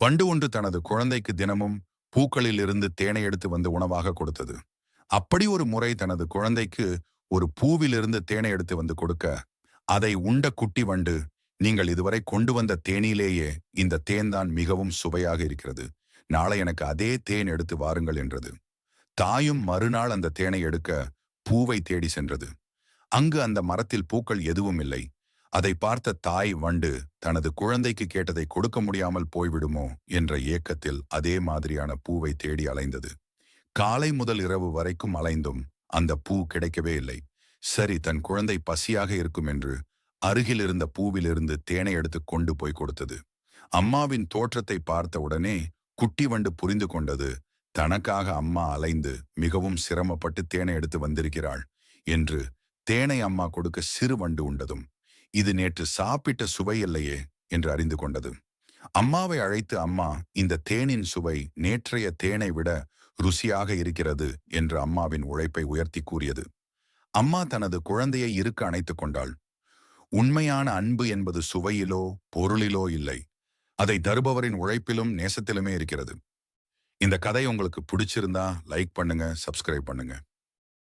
வண்டு ஒன்று தனது குழந்தைக்கு தினமும் பூக்களில் இருந்து தேனை எடுத்து வந்து உணவாக கொடுத்தது. அப்படி ஒரு முறை தனது குழந்தைக்கு ஒரு பூவிலிருந்து தேனை எடுத்து வந்து கொடுக்க அதை உண்ட குட்டி வண்டு நீங்கள் இதுவரை கொண்டு வந்த தேனிலேயே இந்த தேன் தான் மிகவும் சுவையாக இருக்கிறது. நாளை எனக்கு அதே தேன் எடுத்து வாருங்கள் என்றது. தாயும் மறுநாள் அந்த தேனை எடுக்க பூவை தேடி சென்றது. அங்கு அந்த மரத்தில் பூக்கள் எதுவும் இல்லை. அதை பார்த்த தாய் வண்டு தனது குழந்தைக்கு கேட்டதை கொடுக்க முடியாமல் போய்விடுமோ? என்ற ஏக்கத்தில் அதே மாதிரியான பூவை தேடி அலைந்தது. காலை முதல் இரவு வரைக்கும் அலைந்தும் அந்த பூ கிடைக்கவே இல்லை. சரி தன் குழந்தை பசியாக இருக்கும் என்று அருகில் இருந்த பூவிலிருந்து தேனை எடுத்து கொண்டு போய் கொடுத்தது. அம்மாவின் தோற்றத்தை பார்த்த உடனே குட்டி வண்டு புரிந்து கொண்டது தனக்காக அம்மா அலைந்து மிகவும் சிரமப்பட்டு தேனை எடுத்து வந்திருக்கிறாள் என்று தேனை அம்மா கொடுக்க சிறு வண்டு உண்டதும் இது நேற்று சாப்பிட்ட சுவை இல்லையே என்று அறிந்து கொண்டது. அம்மாவை அழைத்து அம்மா இந்த தேனின் சுவை நேற்றைய தேனை விட ருசியாக இருக்கிறது என்று அம்மாவின் உழைப்பை உயர்த்தி கூறியது. அம்மா தனது குழந்தையை இருக்க அணைத்துக் கொண்டாள். உண்மையான அன்பு என்பது சுவையிலோ பொருளிலோ இல்லை. அதை தருபவரின் உழைப்பிலும் நேசத்திலுமே இருக்கிறது. இந்த கதை உங்களுக்கு பிடிச்சிருந்தா லைக் பண்ணுங்க சப்ஸ்கிரைப் பண்ணுங்க.